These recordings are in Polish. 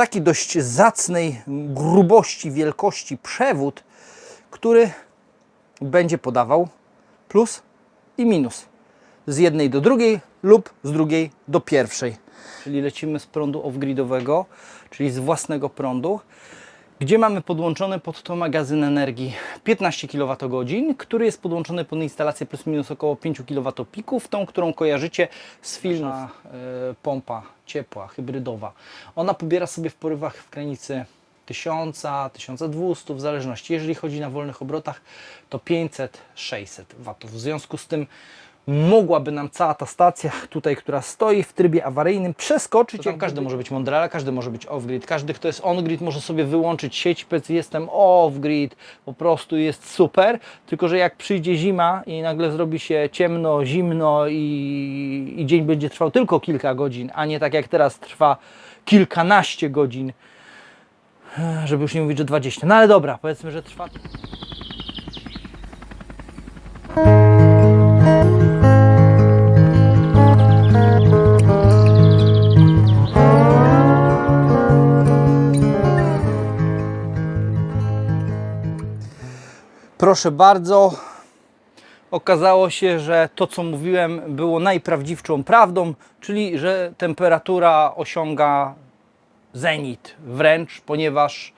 taki dość zacnej grubości, wielkości przewód, który będzie podawał plus i minus z jednej do drugiej lub z drugiej do pierwszej. Czyli lecimy z prądu off-gridowego, czyli z własnego prądu, gdzie mamy podłączony pod to magazyn energii 15 kWh, który jest podłączony pod instalację plus minus około 5 kWp, tą, którą kojarzycie z filmu e, pompa ciepła, hybrydowa. Ona pobiera sobie w porywach w granicy 1000, 1200 w zależności. Jeżeli chodzi na wolnych obrotach, to 500-600 W. W związku z tym mogłaby nam cała ta stacja tutaj, która stoi w trybie awaryjnym, przeskoczyć. Jak każdy może być mądry, ale każdy może być off-grid. Każdy, kto jest on-grid, może sobie wyłączyć sieć i powiedzieć, jestem off-grid, po prostu jest super. Tylko, że jak przyjdzie zima i nagle zrobi się ciemno, zimno i, i dzień będzie trwał tylko kilka godzin, a nie tak jak teraz trwa kilkanaście godzin, żeby już nie mówić, że 20. No ale dobra, powiedzmy, że trwa. Proszę bardzo. Okazało się, że to, co mówiłem, było najprawdziwszą prawdą, czyli że temperatura osiąga zenit wręcz, ponieważ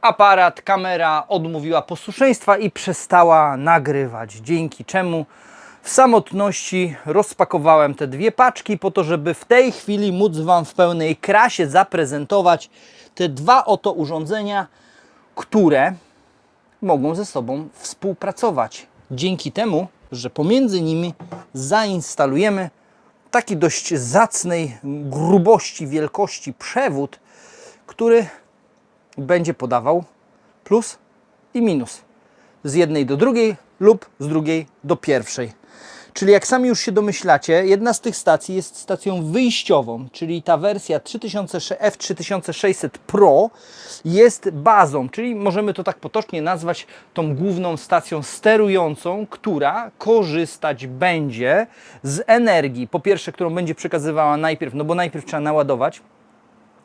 aparat, kamera odmówiła posłuszeństwa i przestała nagrywać. Dzięki czemu w samotności rozpakowałem te dwie paczki po to, żeby w tej chwili móc Wam w pełnej krasie zaprezentować te dwa oto urządzenia, które mogą ze sobą współpracować. Dzięki temu, że pomiędzy nimi zainstalujemy taki dość zacnej grubości, wielkości przewód, który będzie podawał plus i minus z jednej do drugiej lub z drugiej do pierwszej. Czyli jak sami już się domyślacie, jedna z tych stacji jest stacją wyjściową, czyli ta wersja 3000 F3600 Pro jest bazą, czyli możemy to tak potocznie nazwać tą główną stacją sterującą, która korzystać będzie z energii, po pierwsze, którą będzie przekazywała najpierw, no bo najpierw trzeba naładować,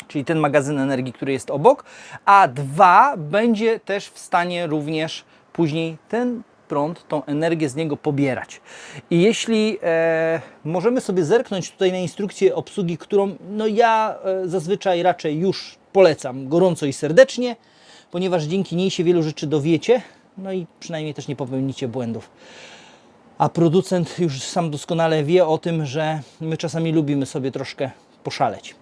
czyli ten magazyn energii, który jest obok, a dwa będzie też w stanie również później ten prąd, tą energię z niego pobierać. I jeśli e, możemy sobie zerknąć tutaj na instrukcję obsługi, którą no ja e, zazwyczaj raczej już polecam gorąco i serdecznie, ponieważ dzięki niej się wielu rzeczy dowiecie, no i przynajmniej też nie popełnicie błędów. A producent już sam doskonale wie o tym, że my czasami lubimy sobie troszkę poszaleć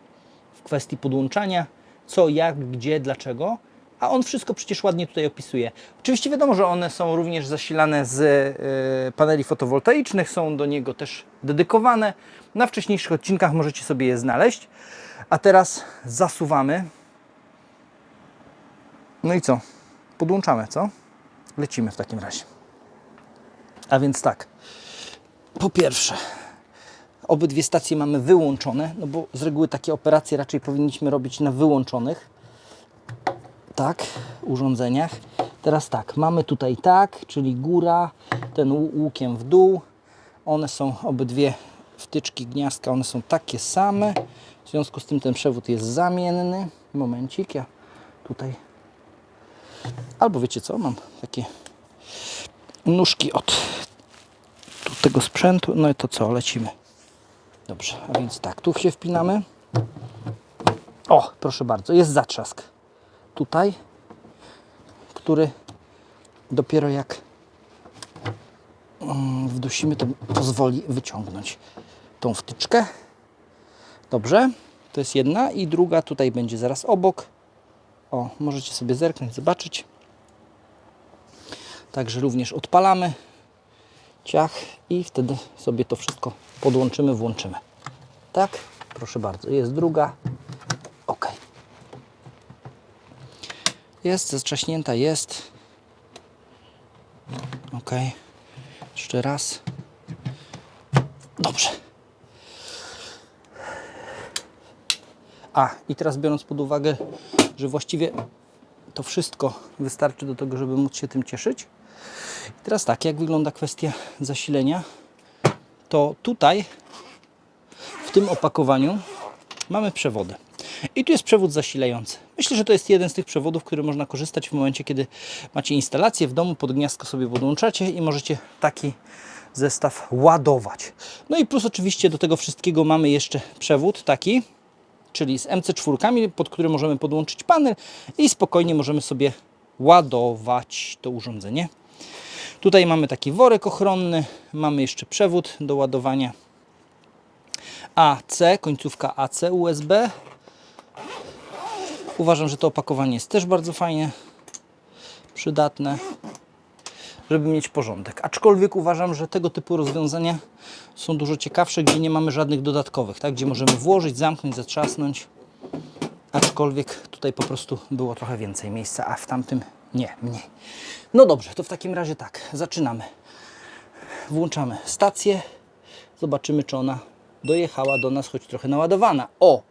w kwestii podłączania, co, jak, gdzie, dlaczego. A on wszystko przecież ładnie tutaj opisuje. Oczywiście wiadomo, że one są również zasilane z y, paneli fotowoltaicznych, są do niego też dedykowane. Na wcześniejszych odcinkach możecie sobie je znaleźć. A teraz zasuwamy. No i co? Podłączamy, co? Lecimy w takim razie. A więc tak. Po pierwsze, obydwie stacje mamy wyłączone, no bo z reguły takie operacje raczej powinniśmy robić na wyłączonych tak, urządzeniach. Teraz tak, mamy tutaj tak, czyli góra, ten łu- łukiem w dół. One są obydwie wtyczki gniazdka, one są takie same. W związku z tym ten przewód jest zamienny. Momencik, ja tutaj. Albo wiecie co, mam takie nóżki od tego sprzętu. No i to co, lecimy. Dobrze, a więc tak, tu się wpinamy. O, proszę bardzo, jest zatrzask tutaj, który dopiero jak mm, wdusimy, to pozwoli wyciągnąć tą wtyczkę. Dobrze, to jest jedna i druga tutaj będzie zaraz obok. O, możecie sobie zerknąć, zobaczyć. Także również odpalamy ciach i wtedy sobie to wszystko podłączymy, włączymy. Tak, proszę bardzo, jest druga. Ok. Jest, zatrzaśnięta jest. Ok. Jeszcze raz. Dobrze. A, i teraz biorąc pod uwagę, że właściwie to wszystko wystarczy do tego, żeby móc się tym cieszyć. I teraz tak, jak wygląda kwestia zasilenia, to tutaj w tym opakowaniu mamy przewody. I tu jest przewód zasilający. Myślę, że to jest jeden z tych przewodów, który można korzystać w momencie, kiedy macie instalację w domu, pod gniazdko sobie podłączacie i możecie taki zestaw ładować. No i plus oczywiście do tego wszystkiego mamy jeszcze przewód taki, czyli z MC4, pod który możemy podłączyć panel i spokojnie możemy sobie ładować to urządzenie. Tutaj mamy taki worek ochronny, mamy jeszcze przewód do ładowania AC, końcówka AC USB. Uważam, że to opakowanie jest też bardzo fajnie, przydatne, żeby mieć porządek. Aczkolwiek uważam, że tego typu rozwiązania są dużo ciekawsze, gdzie nie mamy żadnych dodatkowych, tak? gdzie możemy włożyć, zamknąć, zatrzasnąć. Aczkolwiek tutaj po prostu było trochę więcej miejsca, a w tamtym nie, mniej. No dobrze, to w takim razie tak, zaczynamy. Włączamy stację, zobaczymy, czy ona dojechała do nas, choć trochę naładowana. O!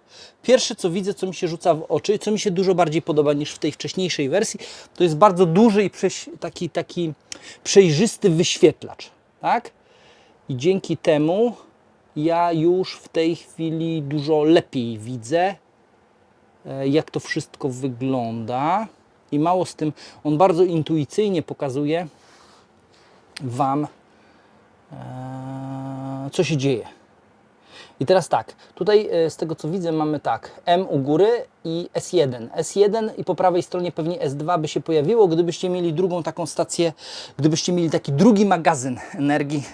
Pierwsze, co widzę, co mi się rzuca w oczy, co mi się dużo bardziej podoba niż w tej wcześniejszej wersji, to jest bardzo duży i taki, taki przejrzysty wyświetlacz. Tak? I dzięki temu ja już w tej chwili dużo lepiej widzę, e, jak to wszystko wygląda. I mało z tym, on bardzo intuicyjnie pokazuje Wam, e, co się dzieje. I teraz tak, tutaj e, z tego co widzę mamy tak, M u góry i S1. S1 i po prawej stronie pewnie S2 by się pojawiło, gdybyście mieli drugą taką stację, gdybyście mieli taki drugi magazyn energii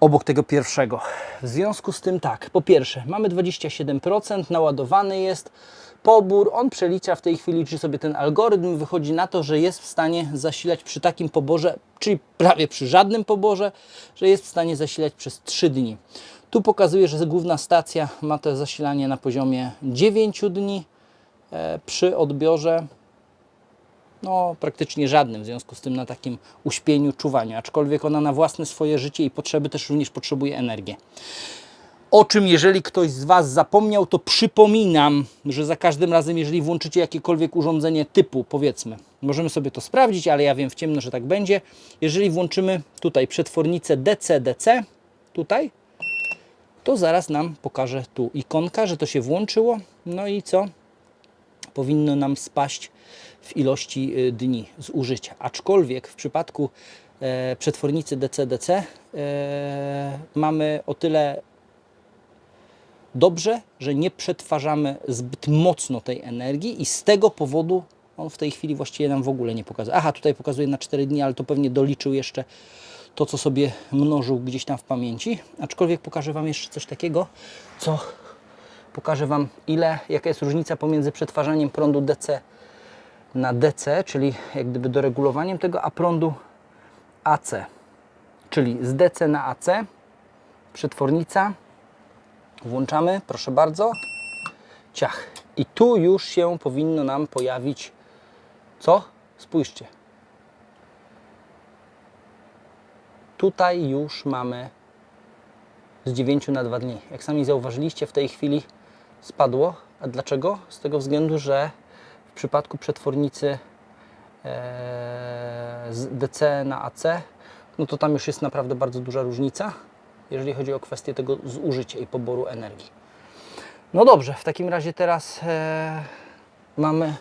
obok tego pierwszego. W związku z tym tak, po pierwsze mamy 27%, naładowany jest pobór, on przelicza w tej chwili, czy sobie ten algorytm wychodzi na to, że jest w stanie zasilać przy takim poborze, czyli prawie przy żadnym poborze, że jest w stanie zasilać przez 3 dni. Tu pokazuje, że główna stacja ma to zasilanie na poziomie 9 dni, e, przy odbiorze no, praktycznie żadnym, w związku z tym na takim uśpieniu, czuwaniu, aczkolwiek ona na własne swoje życie i potrzeby też również potrzebuje energii. O czym, jeżeli ktoś z Was zapomniał, to przypominam, że za każdym razem, jeżeli włączycie jakiekolwiek urządzenie typu, powiedzmy, możemy sobie to sprawdzić, ale ja wiem w ciemno, że tak będzie. Jeżeli włączymy tutaj przetwornicę DC-DC, tutaj, to zaraz nam pokaże tu ikonka, że to się włączyło. No i co? Powinno nam spaść w ilości y, dni zużycia. Aczkolwiek w przypadku e, przetwornicy DC-DC e, mamy o tyle dobrze, że nie przetwarzamy zbyt mocno tej energii i z tego powodu on w tej chwili właściwie nam w ogóle nie pokazuje. Aha, tutaj pokazuje na 4 dni, ale to pewnie doliczył jeszcze to, co sobie mnożył gdzieś tam w pamięci. Aczkolwiek pokażę Wam jeszcze coś takiego, co pokażę Wam, ile, jaka jest różnica pomiędzy przetwarzaniem prądu DC na DC, czyli jak gdyby doregulowaniem tego, a prądu AC, czyli z DC na AC, przetwornica, włączamy, proszę bardzo, ciach. I tu już się powinno nam pojawić, co? Spójrzcie. Tutaj już mamy z 9 na 2 dni. Jak sami zauważyliście, w tej chwili spadło. A dlaczego? Z tego względu, że w przypadku przetwornicy e, z DC na AC, no to tam już jest naprawdę bardzo duża różnica, jeżeli chodzi o kwestię tego zużycia i poboru energii. No dobrze, w takim razie teraz e, mamy,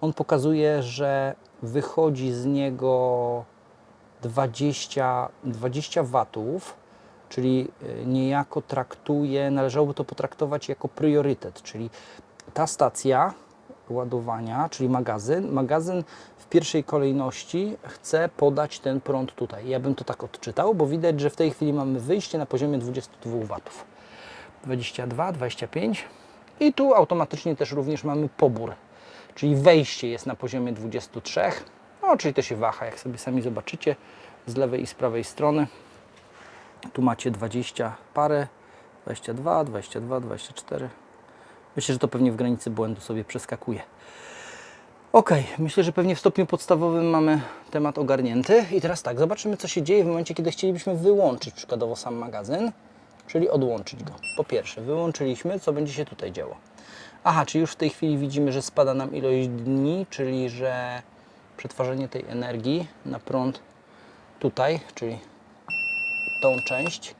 on pokazuje, że wychodzi z niego 20, 20 watów, czyli e, niejako traktuje, należałoby to potraktować jako priorytet, czyli ta stacja ładowania, czyli magazyn, magazyn w pierwszej kolejności chce podać ten prąd tutaj. Ja bym to tak odczytał, bo widać, że w tej chwili mamy wyjście na poziomie 22 watów. 22, 25 i tu automatycznie też również mamy pobór, czyli wejście jest na poziomie 23, no czyli to się waha, jak sobie sami zobaczycie z lewej i z prawej strony. Tu macie 20 parę, 22, 22, 24. Myślę, że to pewnie w granicy błędu sobie przeskakuje. Ok, myślę, że pewnie w stopniu podstawowym mamy temat ogarnięty. I teraz tak, zobaczymy co się dzieje w momencie, kiedy chcielibyśmy wyłączyć przykładowo sam magazyn, czyli odłączyć go. Po pierwsze, wyłączyliśmy, co będzie się tutaj działo. Aha, czyli już w tej chwili widzimy, że spada nam ilość dni, czyli że przetwarzanie tej energii na prąd tutaj, czyli tą część,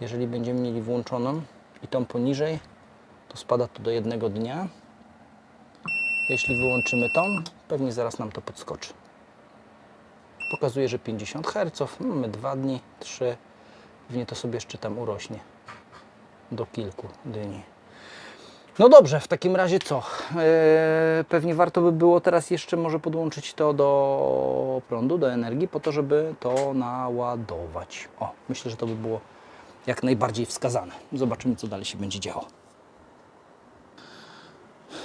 jeżeli będziemy mieli włączoną i tą poniżej, to spada to do jednego dnia. Jeśli wyłączymy tą, pewnie zaraz nam to podskoczy. Pokazuje, że 50 Hz, mamy 2 dni, 3, pewnie to sobie jeszcze tam urośnie do kilku dni. No dobrze, w takim razie co? Eee, pewnie warto by było teraz jeszcze może podłączyć to do prądu, do energii, po to, żeby to naładować. O, myślę, że to by było jak najbardziej wskazane. Zobaczymy, co dalej się będzie działo.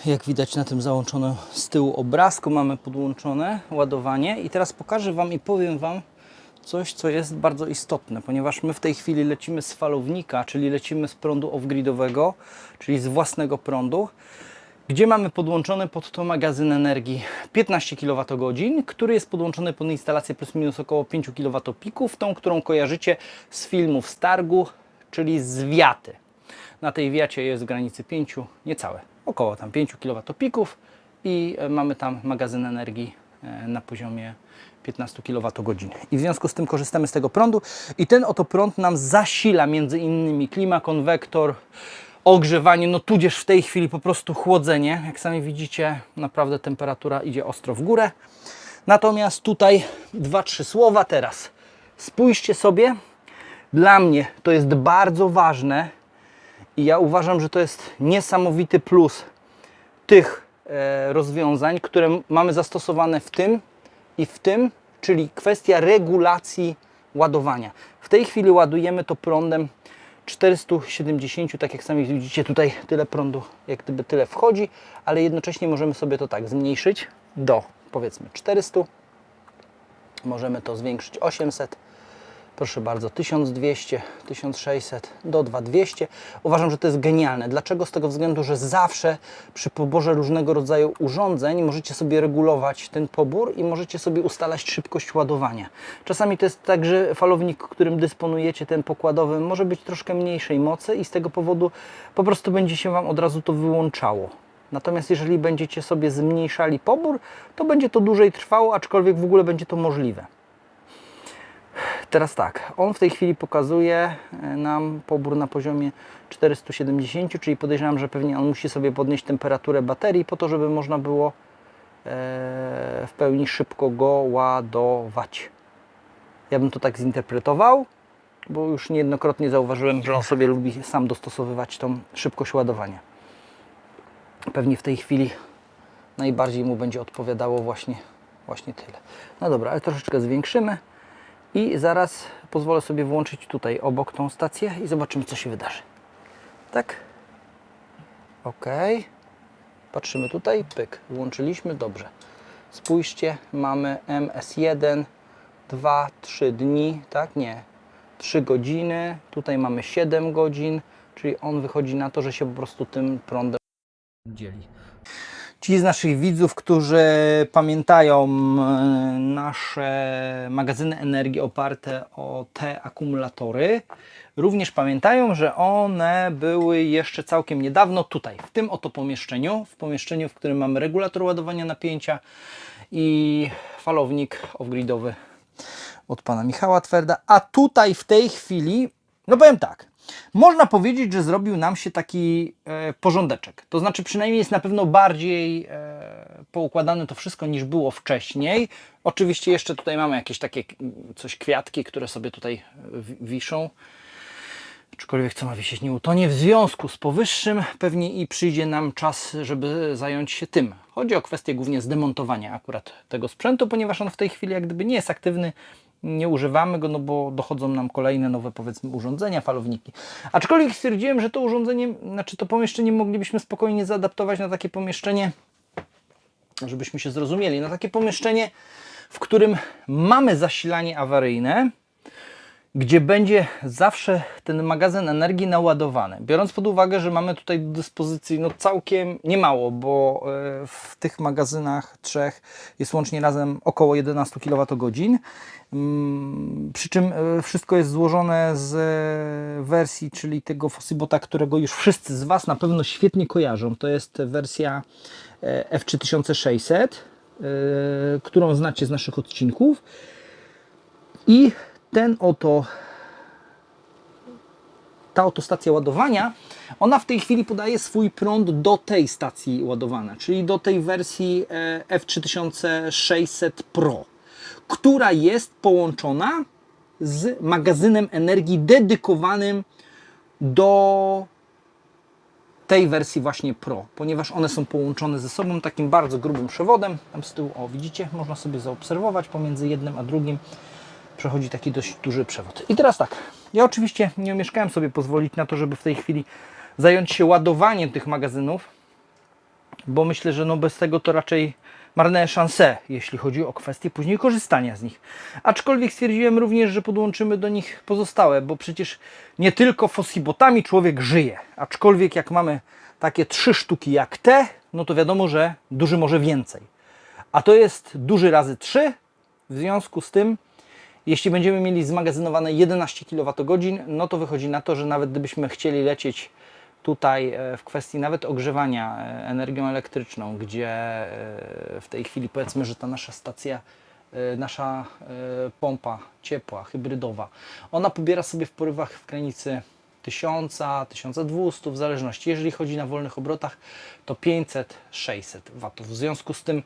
Jak widać na tym załączonym z tyłu obrazku mamy podłączone ładowanie i teraz pokażę Wam i powiem Wam coś, co jest bardzo istotne, ponieważ my w tej chwili lecimy z falownika, czyli lecimy z prądu off-gridowego, czyli z własnego prądu, gdzie mamy podłączony pod to magazyn energii 15 kWh, który jest podłączony pod instalację plus minus około 5 kWp, tą, którą kojarzycie z filmów z targu, czyli z wiaty. Na tej wiacie jest w granicy 5, niecałe, około tam 5 kWp i e, mamy tam magazyn energii e, na poziomie 15 kWh. I w związku z tym korzystamy z tego prądu i ten oto prąd nam zasila między innymi klima, konwektor, ogrzewanie, no tudzież w tej chwili po prostu chłodzenie. Jak sami widzicie, naprawdę temperatura idzie ostro w górę. Natomiast tutaj dwa, trzy słowa teraz. Spójrzcie sobie, dla mnie to jest bardzo ważne i ja uważam, że to jest niesamowity plus tych e, rozwiązań, które mamy zastosowane w tym i w tym, czyli kwestia regulacji ładowania. W tej chwili ładujemy to prądem 470, tak jak sami widzicie tutaj tyle prądu, jak gdyby tyle wchodzi, ale jednocześnie możemy sobie to tak zmniejszyć do powiedzmy 400, możemy to zwiększyć 800, proszę bardzo 1200, 1600 do 2200. Uważam, że to jest genialne. Dlaczego? Z tego względu, że zawsze przy poborze różnego rodzaju urządzeń możecie sobie regulować ten pobór i możecie sobie ustalać szybkość ładowania. Czasami to jest tak, że falownik, którym dysponujecie, ten pokładowy, może być troszkę mniejszej mocy i z tego powodu po prostu będzie się Wam od razu to wyłączało. Natomiast jeżeli będziecie sobie zmniejszali pobór, to będzie to dłużej trwało, aczkolwiek w ogóle będzie to możliwe. Teraz tak, on w tej chwili pokazuje e, nam pobór na poziomie 470, czyli podejrzewam, że pewnie on musi sobie podnieść temperaturę baterii po to, żeby można było e, w pełni szybko go ładować. Ja bym to tak zinterpretował, bo już niejednokrotnie zauważyłem, że on sobie lubi sam dostosowywać tą szybkość ładowania. Pewnie w tej chwili najbardziej mu będzie odpowiadało właśnie, właśnie tyle. No dobra, ale troszeczkę zwiększymy. I zaraz pozwolę sobie włączyć tutaj obok tą stację i zobaczymy, co się wydarzy. Tak? Ok. Patrzymy tutaj, pyk, włączyliśmy, dobrze. Spójrzcie, mamy MS1, 2, 3 dni, tak? Nie, 3 godziny, tutaj mamy 7 godzin, czyli on wychodzi na to, że się po prostu tym prądem dzieli. Ci z naszych widzów, którzy pamiętają e, nasze magazyny energii oparte o te akumulatory, również pamiętają, że one były jeszcze całkiem niedawno tutaj, w tym oto pomieszczeniu, w pomieszczeniu, w którym mamy regulator ładowania napięcia i falownik off-gridowy od pana Michała Twerda. A tutaj w tej chwili, no powiem tak, można powiedzieć, że zrobił nam się taki e, porządeczek. To znaczy, przynajmniej jest na pewno bardziej e, poukładane to wszystko niż było wcześniej. Oczywiście, jeszcze tutaj mamy jakieś takie mm, coś kwiatki, które sobie tutaj w- wiszą. Aczkolwiek co ma wisieć nie utonie. W związku z powyższym pewnie i przyjdzie nam czas, żeby zająć się tym. Chodzi o kwestię głównie zdemontowania akurat tego sprzętu, ponieważ on w tej chwili jak gdyby nie jest aktywny, nie używamy go, no bo dochodzą nam kolejne nowe powiedzmy urządzenia, falowniki. Aczkolwiek stwierdziłem, że to urządzenie, znaczy to pomieszczenie moglibyśmy spokojnie zaadaptować na takie pomieszczenie, żebyśmy się zrozumieli, na takie pomieszczenie, w którym mamy zasilanie awaryjne, gdzie będzie zawsze ten magazyn energii naładowany. Biorąc pod uwagę, że mamy tutaj do dyspozycji no całkiem niemało, bo e, w tych magazynach trzech jest łącznie razem około 11 kWh. Mm, Przy czym e, wszystko jest złożone z e, wersji, czyli tego Fossibota, którego już wszyscy z Was na pewno świetnie kojarzą. To jest wersja e, F3600, e, którą znacie z naszych odcinków. I ten oto ta oto stacja ładowania, ona w tej chwili podaje swój prąd do tej stacji ładowania, czyli do tej wersji e, F3600 Pro, która jest połączona z magazynem energii dedykowanym do tej wersji właśnie Pro, ponieważ one są połączone ze sobą takim bardzo grubym przewodem. Tam z tyłu, o widzicie, można sobie zaobserwować pomiędzy jednym a drugim przechodzi taki dość duży przewód. I teraz tak, ja oczywiście nie umieszkałem sobie pozwolić na to, żeby w tej chwili zająć się ładowaniem tych magazynów, bo myślę, że no bez tego to raczej marne szanse, jeśli chodzi o kwestię później korzystania z nich. Aczkolwiek stwierdziłem również, że podłączymy do nich pozostałe, bo przecież nie tylko fosibotami człowiek żyje. Aczkolwiek jak mamy takie trzy sztuki jak te, no to wiadomo, że duży może więcej. A to jest duży razy 3, w związku z tym jeśli będziemy mieli zmagazynowane 11 kWh, no to wychodzi na to, że nawet gdybyśmy chcieli lecieć tutaj e, w kwestii nawet ogrzewania e, energią elektryczną, gdzie e, w tej chwili powiedzmy, że ta nasza stacja, nasza pompa ciepła, hybrydowa, ona pobiera sobie w porywach w granicy 1000, 1200 w zależności. Jeżeli chodzi na wolnych obrotach, to 500-600 W. W związku z tym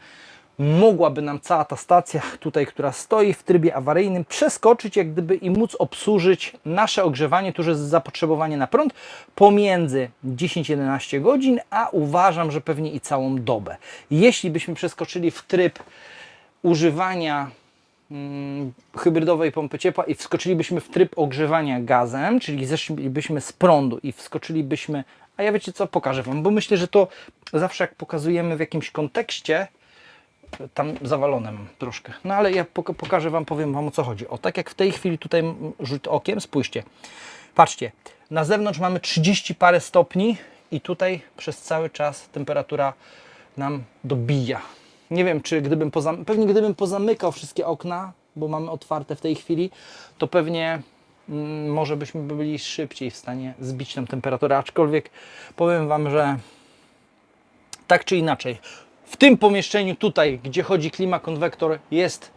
mogłaby nam cała ta stacja tutaj, która stoi w trybie awaryjnym, przeskoczyć jak gdyby i móc obsłużyć nasze ogrzewanie, tu jest zapotrzebowanie na prąd pomiędzy 10-11 godzin, a uważam, że pewnie i całą dobę. Jeśli byśmy przeskoczyli w tryb używania mm, hybrydowej pompy ciepła i wskoczylibyśmy w tryb ogrzewania gazem, czyli zeszlibyśmy z prądu i wskoczylibyśmy, a ja wiecie co, pokażę Wam, bo myślę, że to zawsze jak pokazujemy w jakimś kontekście, tam zawalone mam troszkę. No ale ja pok- pokażę Wam, powiem Wam o co chodzi. O, tak jak w tej chwili tutaj rzut okiem, spójrzcie. Patrzcie, na zewnątrz mamy 30 parę stopni i tutaj przez cały czas temperatura nam dobija. Nie wiem, czy gdybym pewnie gdybym pozamykał wszystkie okna, bo mamy otwarte w tej chwili, to pewnie mm, może byśmy byli szybciej w stanie zbić tę temperaturę, aczkolwiek powiem Wam, że tak czy inaczej, w tym pomieszczeniu tutaj, gdzie chodzi klimakonwektor, jest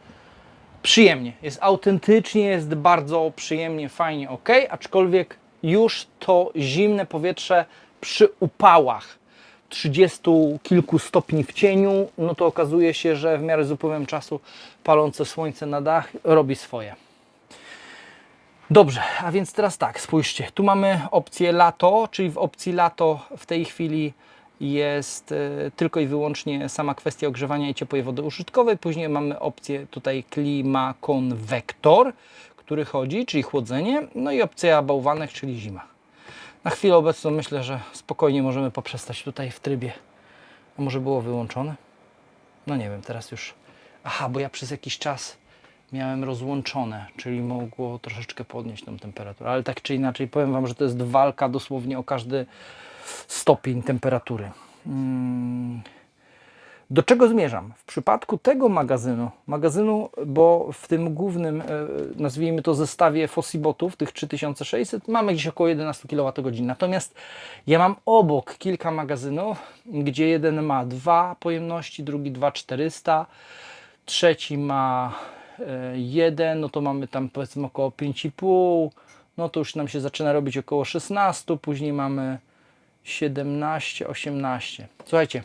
przyjemnie, jest autentycznie, jest bardzo przyjemnie, fajnie, ok, aczkolwiek już to zimne powietrze przy upałach 30 kilku stopni w cieniu, no to okazuje się, że w miarę z upływem czasu palące słońce na dach robi swoje. Dobrze, a więc teraz tak, spójrzcie, tu mamy opcję lato, czyli w opcji lato w tej chwili jest e, tylko i wyłącznie sama kwestia ogrzewania i ciepłej wody użytkowej. Później mamy opcję tutaj klimakonwektor, który chodzi, czyli chłodzenie, no i opcja bałwanek, czyli zima. Na chwilę obecną myślę, że spokojnie możemy poprzestać tutaj w trybie. A może było wyłączone? No nie wiem, teraz już. Aha, bo ja przez jakiś czas miałem rozłączone, czyli mogło troszeczkę podnieść tą temperaturę. Ale tak czy inaczej, powiem Wam, że to jest walka dosłownie o każdy stopień temperatury. Mm. Do czego zmierzam? W przypadku tego magazynu, magazynu, bo w tym głównym, e, nazwijmy to zestawie Fossibotów, tych 3600, mamy gdzieś około 11 kWh. Natomiast ja mam obok kilka magazynów, gdzie jeden ma dwa pojemności, drugi 2400, trzeci ma e, jeden, no to mamy tam powiedzmy około 5,5, no to już nam się zaczyna robić około 16, później mamy 17, 18. Słuchajcie,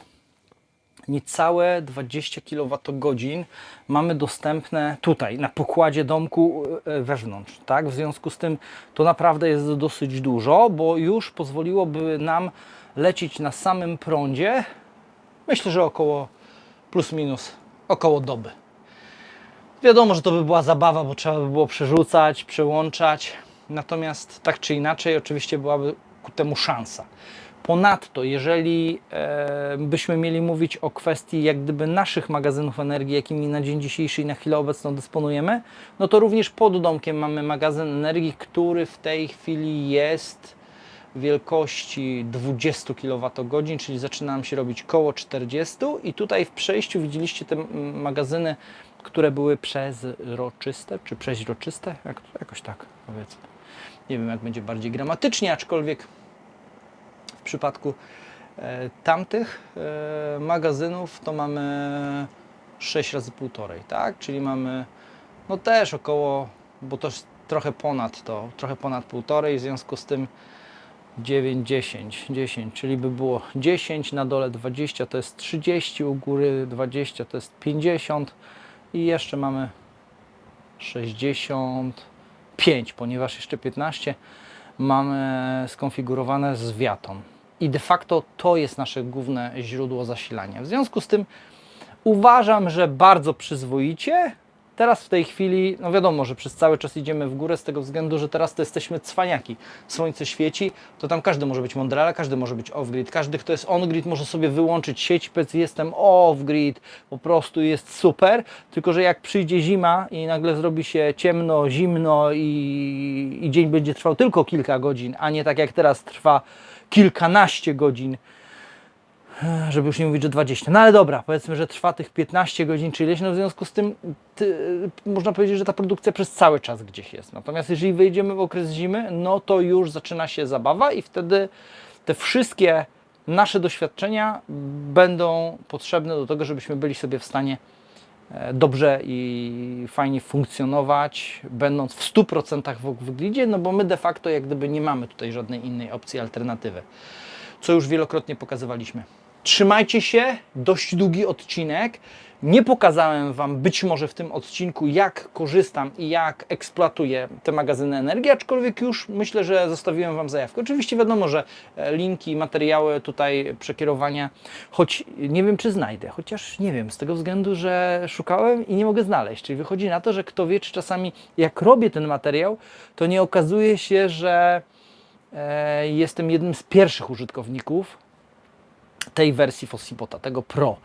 niecałe 20 kWh mamy dostępne tutaj, na pokładzie domku e, wewnątrz. Tak? W związku z tym to naprawdę jest dosyć dużo, bo już pozwoliłoby nam lecieć na samym prądzie, myślę, że około plus minus około doby. Wiadomo, że to by była zabawa, bo trzeba by było przerzucać, przełączać. Natomiast tak czy inaczej, oczywiście byłaby ku temu szansa. Ponadto, jeżeli e, byśmy mieli mówić o kwestii jak gdyby naszych magazynów energii, jakimi na dzień dzisiejszy i na chwilę obecną dysponujemy, no to również pod domkiem mamy magazyn energii, który w tej chwili jest wielkości 20 kWh, czyli zaczyna nam się robić koło 40 i tutaj w przejściu widzieliście te magazyny, które były przezroczyste, czy przeźroczyste, Jak, jakoś tak powiedzmy. Nie wiem jak będzie bardziej gramatycznie, aczkolwiek przypadku e, tamtych e, magazynów to mamy 6 razy półtorej, tak? Czyli mamy no też około, bo to jest trochę ponad to, trochę ponad półtorej, w związku z tym 9, 10, 10, czyli by było 10, na dole 20 to jest 30, u góry 20 to jest 50 i jeszcze mamy 65, ponieważ jeszcze 15 mamy skonfigurowane z wiatą. I de facto to jest nasze główne źródło zasilania. W związku z tym uważam, że bardzo przyzwoicie. Teraz w tej chwili, no wiadomo, że przez cały czas idziemy w górę z tego względu, że teraz to jesteśmy cwaniaki. Słońce świeci, to tam każdy może być Mondrala, każdy może być off-grid, każdy, kto jest on-grid może sobie wyłączyć sieć, powiedz jestem off-grid, po prostu jest super, tylko że jak przyjdzie zima i nagle zrobi się ciemno, zimno i, i dzień będzie trwał tylko kilka godzin, a nie tak jak teraz trwa kilkanaście godzin, żeby już nie mówić, że 20. No ale dobra, powiedzmy, że trwa tych 15 godzin czy ileś, no w związku z tym ty, można powiedzieć, że ta produkcja przez cały czas gdzieś jest. Natomiast jeżeli wejdziemy w okres zimy, no to już zaczyna się zabawa i wtedy te wszystkie nasze doświadczenia będą potrzebne do tego, żebyśmy byli sobie w stanie e, dobrze i fajnie funkcjonować, będąc w 100% w wyglidzie, no bo my de facto jak gdyby nie mamy tutaj żadnej innej opcji, alternatywy, co już wielokrotnie pokazywaliśmy. Trzymajcie się, dość długi odcinek. Nie pokazałem Wam być może w tym odcinku, jak korzystam i jak eksploatuję te magazyny energii, aczkolwiek już myślę, że zostawiłem Wam zajawkę. Oczywiście wiadomo, że e, linki, materiały tutaj, przekierowania, choć nie wiem, czy znajdę, chociaż nie wiem, z tego względu, że szukałem i nie mogę znaleźć. Czyli wychodzi na to, że kto wie, czy czasami jak robię ten materiał, to nie okazuje się, że e, jestem jednym z pierwszych użytkowników tej wersji Fossipota, tego Pro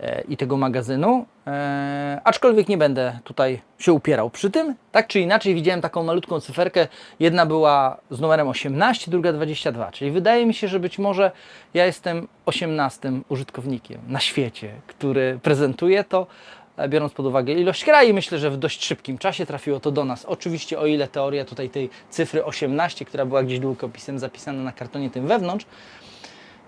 e, i tego magazynu. E, aczkolwiek nie będę tutaj się upierał przy tym. Tak czy inaczej widziałem taką malutką cyferkę. Jedna była z numerem 18, druga 22. Czyli wydaje mi się, że być może ja jestem 18 użytkownikiem na świecie, który prezentuje to. e, Biorąc pod uwagę ilość krajów, myślę, że w dość szybkim czasie trafiło to do nas. Oczywiście, o ile teoria tutaj tej cyfry 18, która była gdzieś długopisem zapisana na kartonie tym wewnątrz,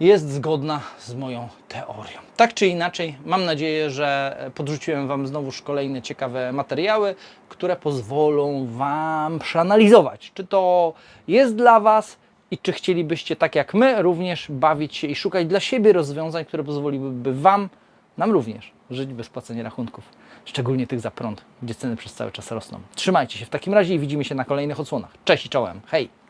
jest zgodna z moją teorią. Tak czy inaczej, mam nadzieję, że podrzuciłem Wam znowuż kolejne ciekawe materiały, które pozwolą Wam przeanalizować, czy to jest dla Was i czy chcielibyście, tak jak my, również bawić się i szukać dla siebie rozwiązań, które pozwoliłyby Wam, nam również, żyć bez płacenia rachunków. Szczególnie tych za prąd, gdzie ceny przez cały czas rosną. Trzymajcie się w takim razie i widzimy się na kolejnych odsłonach. Cześć i czołem. Hej!